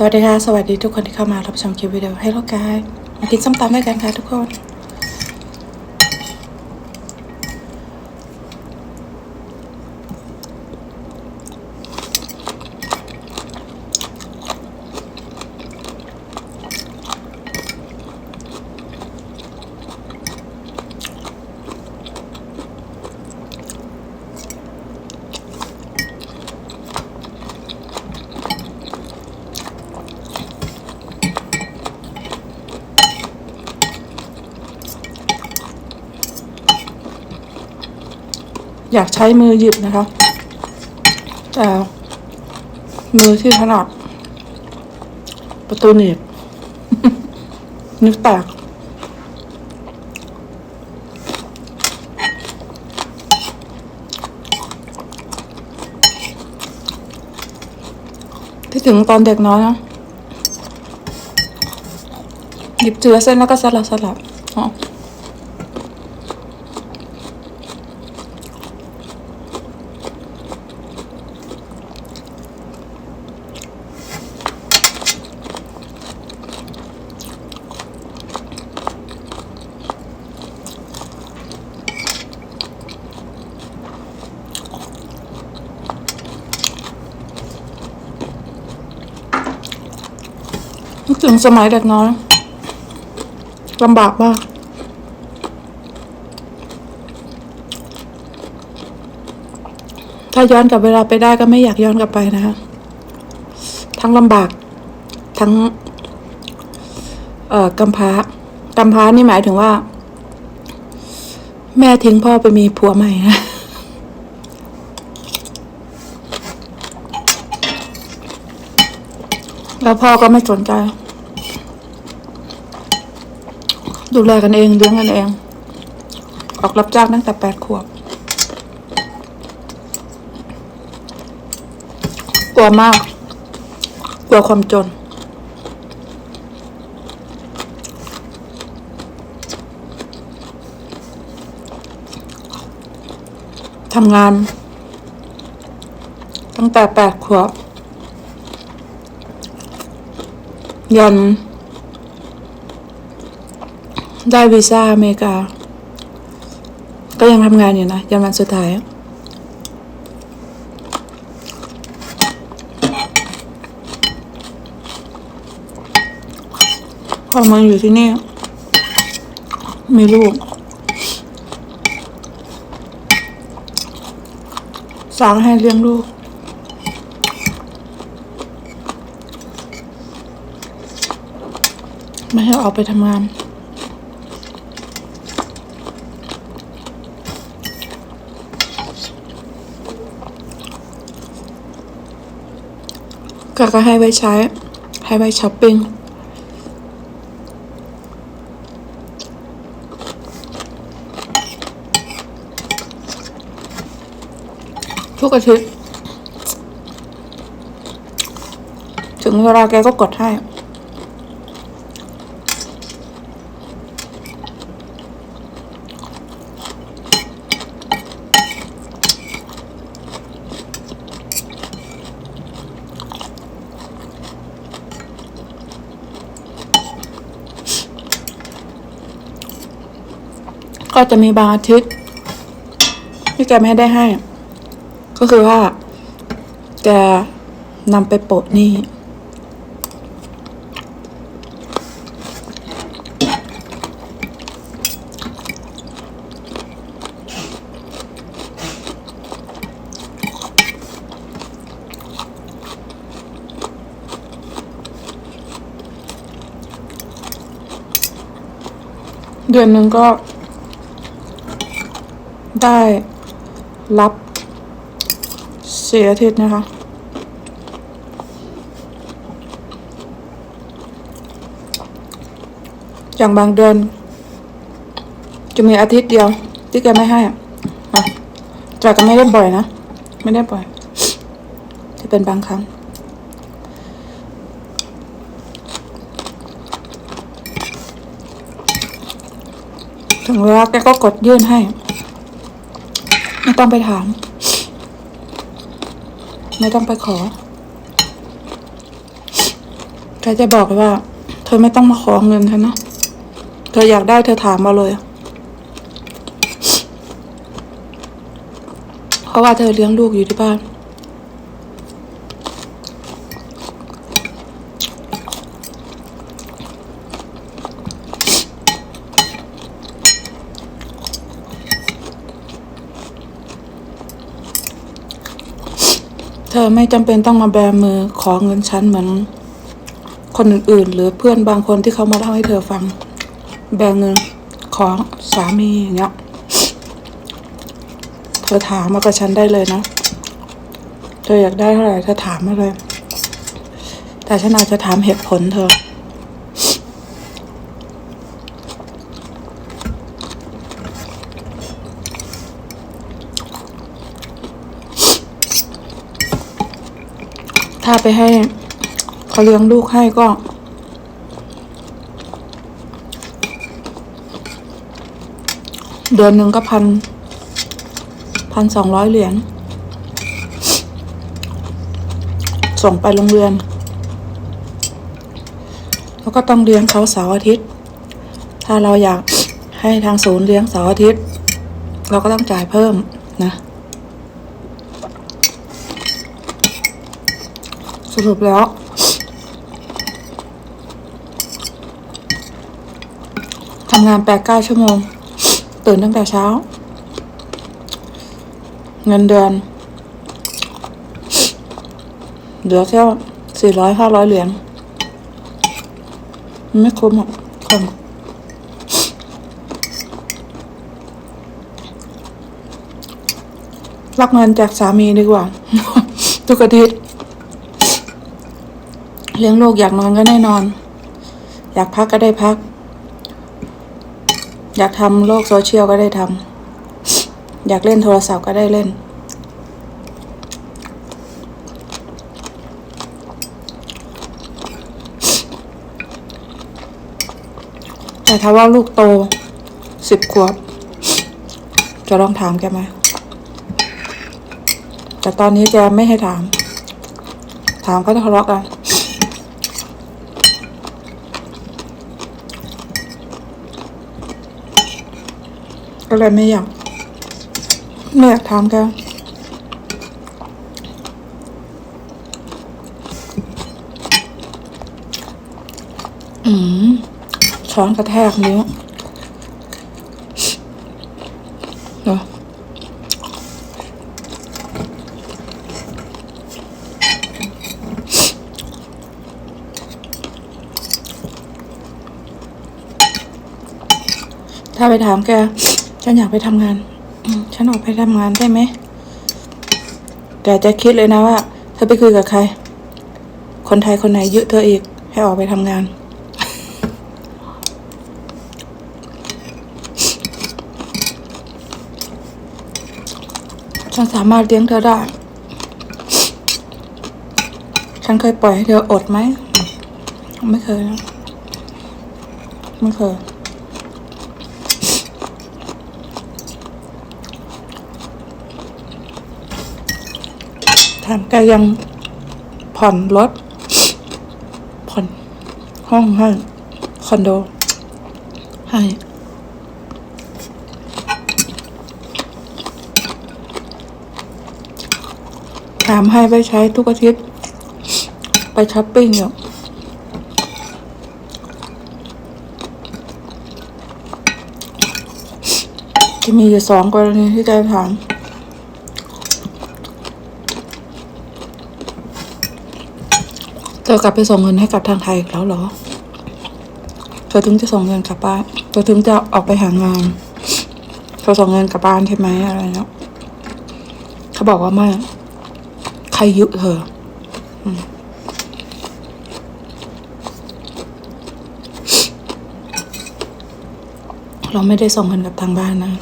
สวัสดีค่ะ สวัสดีทุกคนที่เข้ามารับชมคลิปวิดีโอให้ลูกกาย มากินส้มตำด้วยกันค่ะทุกคน อยากใช้มือหยิบนะคะ แต่มือที่ถนัดประตูหนีบนึกแตกที่ถึงตอนเด็กน้อยนะ หยิบเจือเส้นแล้วก็สลับสลับอ๋อ ถึงสมัยเด็กน้อยลำบากมากถ้าย้อนกลับเวลาไปได้ก็ไม่อยากย้อนกลับไปนะคะทั้งลำบาก ทั้ง เอ่อกำพร้ากำพร้านี่หมายถึงว่า แม่ทิ้งพ่อไปมีผัวใหม่นะแล้วพ่อก็ไม่สนใจ ดูแลกันเองเลี้ยงกันเอง ออกรับจ้างตั้งแต่แปดขวบ กลัวมาก กลัวความจน ทำงาน ตั้งแต่แปดขวบยัน ได้วีซ่าอเมริกา ก็ยังทำงานอยู่นะยันวันสุดท้ายพอมาอยู่ที่นี่ มีลูก สางให้เลี้ยงลูกไม่ให้ออกไปทำงาน ก็ให้ไว้ใช้ ให้ไว้ช้อปปิ้งทุกอาทิตย์ถึงเวลาแกก็กดให้ ก็จะมีบางอาทิตย์ที่แกไม่ได้ให้ ก็คือว่าแกนำไปโปะหนี่เดือนหนึ่งก็ ได้รับเสียอาทิตย์นะคะ อย่างบางเดือน จะมีอาทิตย์เดียว ที่แกไม่ให้อะแต่ก็ไม่ได้บ่อยนะ ไม่ได้บ่อย จะเป็นบางครั้งถึงเวลาแกก็กดยื่นให้ ต้องไปถาม ไม่ต้องไปขอใครจะบอกเลยว่า เธอไม่ต้องมาขอเงินเธอนะ เธออยากได้เธอถามมาเลย เพราะว่าเธอเลี้ยงลูกอยู่ที่บ้าน ธอไม่จำเป็นต้องมาแบมือขอเงินฉันเหมือนคนอื่นๆ หรือเพื่อนบางคนที่เขามาเล่าให้เธอฟัง แบเงินของสามีอย่างเงี้ย เธอถามมากับฉันได้เลยนะ เธออยากได้เท่าไหร่เธอถามมาเลย แต่ฉันอาจจะถามเหตุผลเธอ ไปให้เขาเลี้ยงลูกให้ก็ เดือนหนึ่งก็พันพันสองร้อยเหรียญส่งไปโรงเรียน แล้วก็ต้องเลี้ยงเขาเสาร์อาทิตย์ ถ้าเราอยากให้ทางศูนย์เลี้ยงเสาร์อาทิตย์ เราก็ต้องจ่ายเพิ่มนะ รุปแล้ว ทำงานแปดเก้าชั่วโมง ตื่นตั้งแต่เช้า เงินเดือน เหลือแค่สี่ร้อยห้าร้อยเหรียญไม่คุ้มอะคนรับเงินจากสามีดีกว่า ทุกอาทิต เลี้ยงลูกอยากนอนก็ได้นอน อยากพักก็ได้พัก อยากทำโลกโซเชียลก็ได้ทำอยากเล่นโทรศัพท์ก็ได้เล่น แต่ถ้าว่าลูกโตสิบขวบ จะลองถามแกไหมแต่ตอนนี้แกไม่ให้ถาม ถามก็ทะเลาะกัน ก็เลยไม่อยากไม่อยากถามแกอืมช้อนกระแทกนิ้วเดี๋ยวถ้าไปถามแก ฉันอยากไปทำงาน ฉันออกไปทำงานได้ไหม แต่จะคิดเลยนะว่า เธอไปคุยกับใคร คนไทยคนไหนยึดเธออีก ให้ออกไปทำงาน ฉันสามารถเลี้ยงเธอได้ ฉันเคยปล่อยให้เธออดไหม ไม่เคยนะ ไม่เคย แถมแกยังผ่อนรถ ผ่อนห้องให้คอนโด ให้แถมให้ไปใช้ทุกอาทิตย์ ไปช้อปปิ้งอยู่จะมีอยู่สองกรณีที่แกถาม เธอกลับไปส่งเงินให้กับทางไทยอีกแล้วเหรอ เธอถึงจะส่งเงินกลับบ้าน เธอถึงจะออกไปหางาน เธอส่งเงินกลับบ้านใช่ไหมอะไรเนาะเขาบอกว่าไม่ ใครยุเธอเราไม่ได้ส่งเงินกับทางบ้านนะ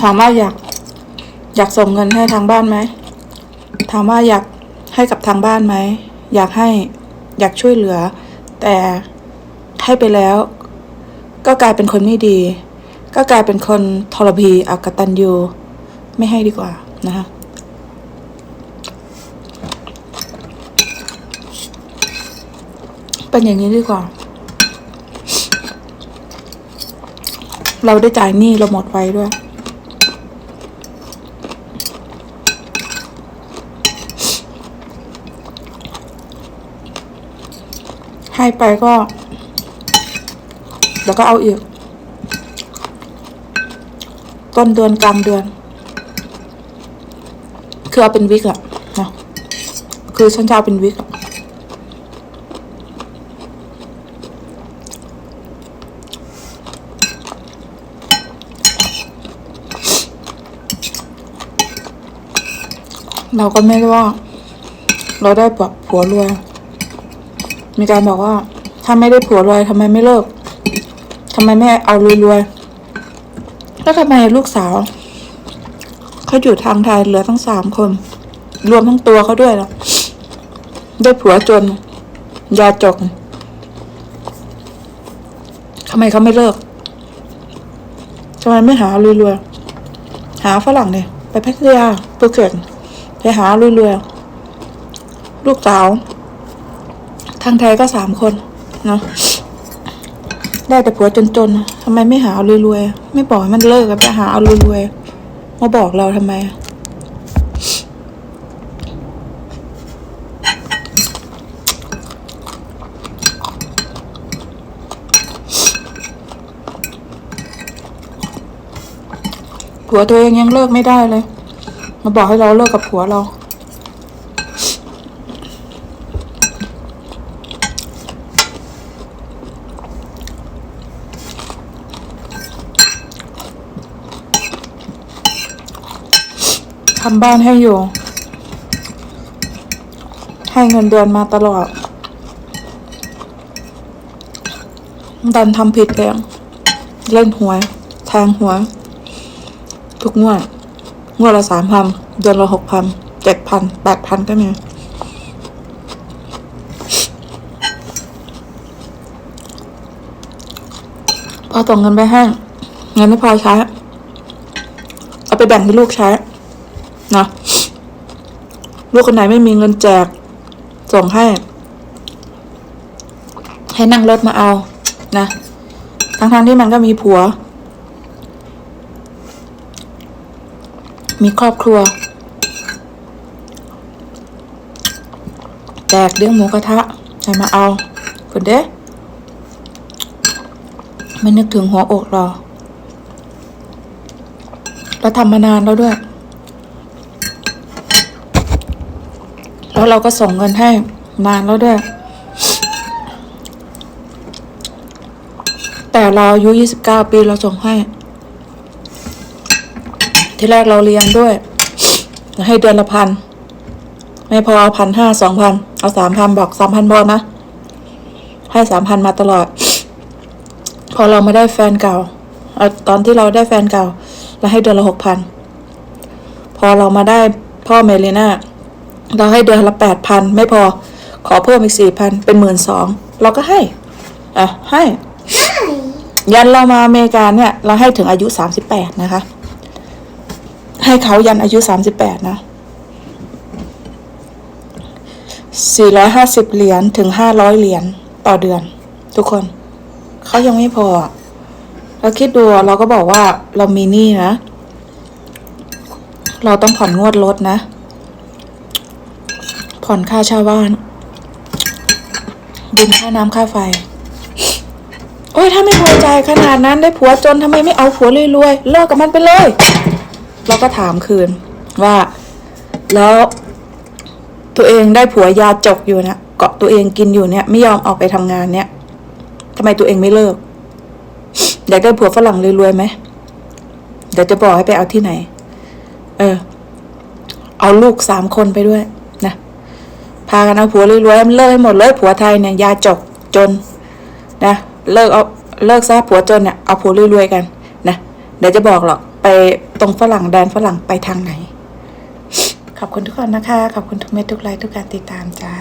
ถามว่าอยาก อยากส่งเงินให้ทางบ้านไหมถามว่าอยากให้กับทางบ้านไหมอยากให้อยากช่วยเหลือ แต่ให้ไปแล้ว ก็กลายเป็นคนไม่ดี ก็กลายเป็นคนทรพีอักตันยูไม่ให้ดีกว่านะคะเป็นอย่างนี้ดีกว่า เราได้จ่ายหนี้เราหมดไว้ด้วย ไปก็ แล้วก็เอาอีก ต้นเดือนกลางเดือน คือเอาเป็นวิกอะนะคือฉันจะเอาเป็นวิกอะเราก็ไม่ได้ว่า เราได้แบบผัวรวย มีการบอกว่า ถ้าไม่ได้ผัวรวยทำไมไม่เลิกทำไมไม่เอารวยๆแล้วทำไมลูกสาวเขาอยู่ทางไทยเหลือตั้งสามคน รวมทั้งตัวเขาด้วยนะได้ผัวจน ยาจกทำไมเขาไม่เลิกทำไมไม่หารวยๆหาฝรั่งเนี่ยไปพัทยาภูเก็ตไปหารวยๆลูกสาวางไทยก็สามคนเนาะได้แต่ผัวจนๆทำไมไม่หาเอารวยๆไม่บอกให้มันเลิกกันไปหาเอารวยๆมาบอกเราทำไมผัวตัวเองยังเลิกไม่ได้เลย มาบอกให้เราเลิกกับผัวเรา ทำบ้านให้อยู่ ให้เงินเดือนมาตลอด ดันทำผิดเองเล่นหวย แทงหวย ทุกงวด งวดละสามพันเดือนละหกพันเจ็ดพันแปดพันก็มีพอส่งเงินไปให้เงินไม่พอใช้ เอาไปแบ่งให้ลูกใช้ นะลูกคนไหนไม่มีเงินแจก ส่งให้ ให้นั่งรถมาเอา นะทั้งๆที่มันก็มีผัว มีครอบครัว แจกเลี้ยงหมูกระทะให้มาเอาคนเด้ไม่นึกถึงหัวอกเราเราทำมานานแล้วด้วย แล้วเราก็ส่งเงินให้นานแล้วด้วย แต่เราอายุยี่สิบเก้าปีเราส่งให้ ที่แรกเราเรียนด้วย ให้เดือนละพัน ไม่พอเอาพันห้าสองพันเอาสามพันบอกสามพันบอลนะ ให้สามพันมาตลอด พอเราไม่ได้แฟนเก่าเอาตอนที่เราได้แฟนเก่าเราให้เดือนละหกพัน พอเรามาได้พ่อเมลิน่า เราให้เดือนละแปดพันไม่พอ ขอเพิ่มอีกสี่พันเป็นหมื่นสองเราก็ให้อะให้ยันเรามาอเมริกาเนี่ย เราให้ถึงอายุสามสิบแปดนะคะ ให้เขายันอายุสามสิบแปดนะสี่ร้อยห้าสิบเหรียญถึงห้าร้อยเหรียญต่อเดือน ทุกคน เขายังไม่พออะเราคิดดูอะเราก็บอกว่าเรามีหนี้นะ เราต้องผ่อนงวดรถนะ ผ่อนค่าเช่าบ้าน บินค่าน้ำค่าไฟ โอ้ยถ้าไม่พอใจขนาดนั้นได้ผัวจนทำไมไม่เอาผัวรวยๆเลิกกับมันไปเลย เราก็ถามคืนว่า แล้วตัวเองได้ผัวยาจกอยู่นี่ยเกาะตัวเองกินอยู่เนี่ย ไม่ยอมออกไปทำงานเนี่ยทำไมตัวเองไม่เลิกอยากได้ผัวฝรั่งรวยๆไหมเดี๋ยวจะบอกให้ไปเอาที่ไหน เออ เอาลูกสามคนไปด้วย พากันเอาผัวรวยๆมันเลิกให้หมดเลยผัวไทยเนี่ยยาจกจนนะเลิกเอาเลิกซะผัวจนเนี่ยเอาผัวรวยๆกันนะเดี๋ยวจะบอกหรอกไปตรงฝรั่งแดนฝรั่งไปทางไหน ขอบคุณทุกคนนะคะ ขอบคุณทุกเม็ดทุกไลค์ทุกการติดตามจ้า